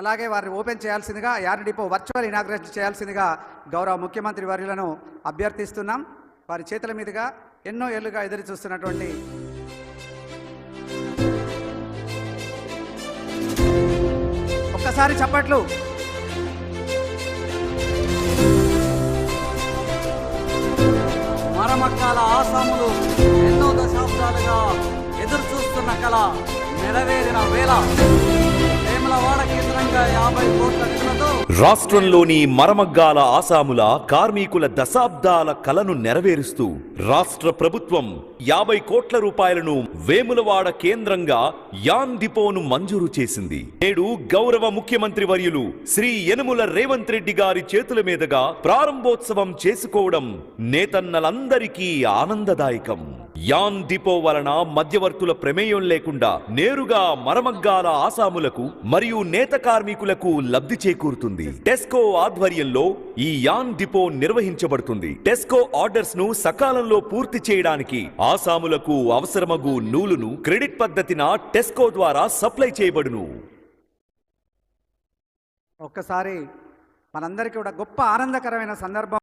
అలాగే వారిని ఓపెన్ చేయాల్సిందిగా యార్డ్ డిపో వర్చువల్ ఇనాగ్రేషన్ చేయాల్సిందిగా గౌరవ ముఖ్యమంత్రి వర్యులను అభ్యర్థిస్తున్నాం. వారి చేతుల మీదుగా ఎన్నో ఏళ్ళుగా ఎదురు చూస్తున్నటువంటి ఒక్కసారి చప్పట్లు. మరమక్కాల ఆసాములు ఎన్నో దశాబ్దాలుగా ఎదురు చూస్తున్న కళ నెరవేరిన వేళ. రాష్ట్రంలోని మరమగ్గాల ఆసాముల కార్మికుల దశాబ్దాల కలను నెరవేరుస్తూ రాష్ట్ర ప్రభుత్వం యాభై కోట్ల రూపాయలను వేములవాడ కేంద్రంగా యాన్ డిపోను మంజూరు చేసింది. నేడు గౌరవ ముఖ్యమంత్రి వర్యులు శ్రీ యనుముల రేవంత్ రెడ్డి గారి చేతుల మీదుగా ప్రారంభోత్సవం చేసుకోవడం నేతన్నలందరికీ ఆనందదాయకం. యాన్ డిపో వలన మధ్యవర్తుల ప్రమేయం లేకుండా నేరుగా మరమగ్గాల ఆసాములకు మరియు నేత కార్మికులకు లబ్ధి చేకూరుతుంది. టెస్కో ఆధ్వర్యంలో ఈ యాన్ డిపో నిర్వహించబడుతుంది. టెస్కో ఆర్డర్స్ను సకాలంలో పూర్తి చేయడానికి ఆసాములకు అవసరమగు నూలును క్రెడిట్ పద్ధతిన టెస్కో ద్వారా సప్లై చేయబడును. ఒక్కసారి మనందరికీ కూడా గొప్ప ఆనందకరమైన సందర్భం